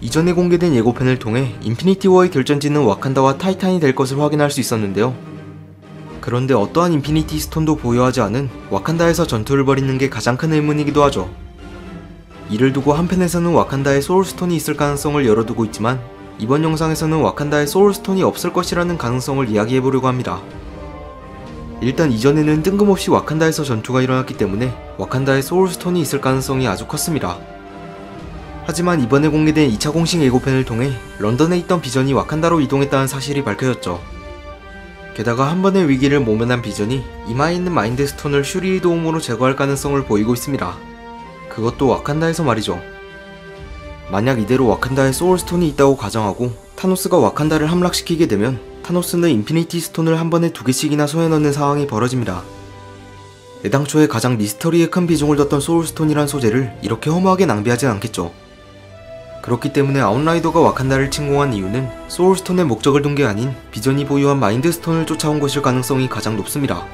이전에 공개된 예고편을 통해 인피니티 워의 결전지는 와칸다와 타이탄이 될 것을 확인할 수 있었는데요. 그런데 어떠한 인피니티 스톤도 보유하지 않은 와칸다에서 전투를 벌이는 게 가장 큰 의문이기도 하죠. 이를 두고 한편에서는 와칸다에 소울스톤이 있을 가능성을 열어두고 있지만 이번 영상에서는 와칸다에 소울스톤이 없을 것이라는 가능성을 이야기해보려고 합니다. 일단 이전에는 뜬금없이 와칸다에서 전투가 일어났기 때문에 와칸다에 소울스톤이 있을 가능성이 아주 컸습니다. 하지만 이번에 공개된 2차 공식 예고편을 통해 런던에 있던 비전이 와칸다로 이동했다는 사실이 밝혀졌죠. 게다가 한 번의 위기를 모면한 비전이 이마에 있는 마인드 스톤을 슈리의 도움으로 제거할 가능성을 보이고 있습니다. 그것도 와칸다에서 말이죠. 만약 이대로 와칸다에 소울스톤이 있다고 가정하고 타노스가 와칸다를 함락시키게 되면 타노스는 인피니티 스톤을 한 번에 두 개씩이나 손에 넣는 상황이 벌어집니다. 애당초에 가장 미스터리에 큰 비중을 뒀던 소울스톤이란 소재를 이렇게 허무하게 낭비하진 않겠죠. 그렇기 때문에 아웃라이더가 와칸다를 침공한 이유는 소울스톤의 목적을 둔 게 아닌 비전이 보유한 마인드스톤을 쫓아온 것일 가능성이 가장 높습니다.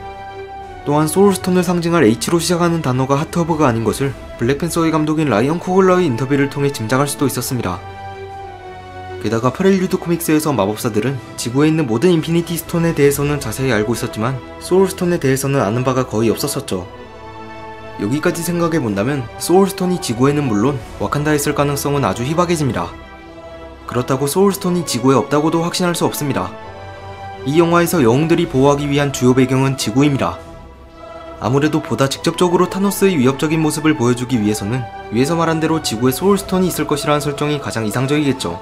또한 소울스톤을 상징할 H로 시작하는 단어가 하트허브가 아닌 것을 블랙팬서의 감독인 라이언 코글러의 인터뷰를 통해 짐작할 수도 있었습니다. 게다가 프렐류드 코믹스에서 마법사들은 지구에 있는 모든 인피니티 스톤에 대해서는 자세히 알고 있었지만 소울스톤에 대해서는 아는 바가 거의 없었었죠. 여기까지 생각해 본다면 소울스톤이 지구에는 물론 와칸다에 있을 가능성은 아주 희박해집니다. 그렇다고 소울스톤이 지구에 없다고도 확신할 수 없습니다. 이 영화에서 영웅들이 보호하기 위한 주요 배경은 지구입니다. 아무래도 보다 직접적으로 타노스의 위협적인 모습을 보여주기 위해서는 위에서 말한 대로 지구에 소울스톤이 있을 것이라는 설정이 가장 이상적이겠죠.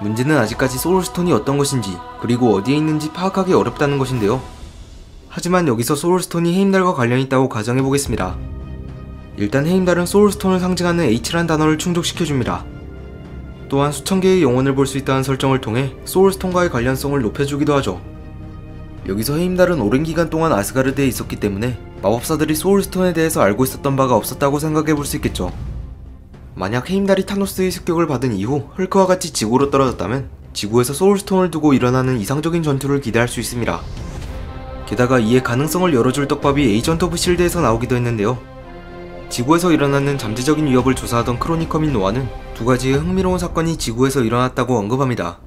문제는 아직까지 소울스톤이 어떤 것인지 그리고 어디에 있는지 파악하기 어렵다는 것인데요. 하지만 여기서 소울스톤이 헤임달과 관련이 있다고 가정해보겠습니다. 일단 헤임달은 소울스톤을 상징하는 H란 단어를 충족시켜줍니다. 또한 수천 개의 영혼을 볼 수 있다는 설정을 통해 소울스톤과의 관련성을 높여주기도 하죠. 여기서 헤임달은 오랜 기간 동안 아스가르드에 있었기 때문에 마법사들이 소울스톤에 대해서 알고 있었던 바가 없었다고 생각해 볼 수 있겠죠. 만약 헤임달이 타노스의 습격을 받은 이후 헐크와 같이 지구로 떨어졌다면 지구에서 소울스톤을 두고 일어나는 이상적인 전투를 기대할 수 있습니다. 게다가 이에 가능성을 열어줄 떡밥이 에이전트 오브 실드에서 나오기도 했는데요. 지구에서 일어나는 잠재적인 위협을 조사하던 크로니커 민 노아는 두 가지의 흥미로운 사건이 지구에서 일어났다고 언급합니다.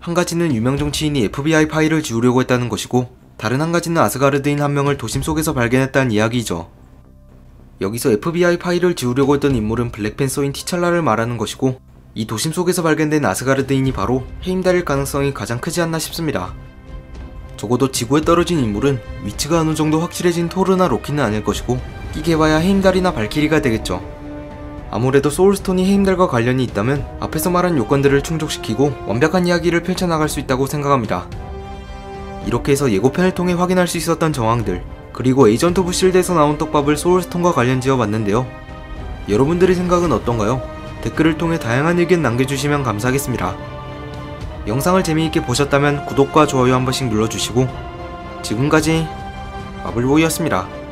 한 가지는 유명 정치인이 FBI 파일을 지우려고 했다는 것이고 다른 한 가지는 아스가르드인 한 명을 도심 속에서 발견했다는 이야기이죠. 여기서 FBI 파일을 지우려고 했던 인물은 블랙팬서인 티찰라를 말하는 것이고 이 도심 속에서 발견된 아스가르드인이 바로 헤임달일 가능성이 가장 크지 않나 싶습니다. 적어도 지구에 떨어진 인물은 위치가 어느 정도 확실해진 토르나 로키는 아닐 것이고 끼게봐야 헤임달이나 발키리가 되겠죠. 아무래도 소울스톤이 헤임달과 관련이 있다면 앞에서 말한 요건들을 충족시키고 완벽한 이야기를 펼쳐나갈 수 있다고 생각합니다. 이렇게 해서 예고편을 통해 확인할 수 있었던 정황들 그리고 에이전트 오브 실드에서 나온 떡밥을 소울스톤과 관련 지어 봤는데요. 여러분들의 생각은 어떤가요? 댓글을 통해 다양한 의견 남겨주시면 감사하겠습니다. 영상을 재미있게 보셨다면 구독과 좋아요 한 번씩 눌러주시고 지금까지 마블보이였습니다.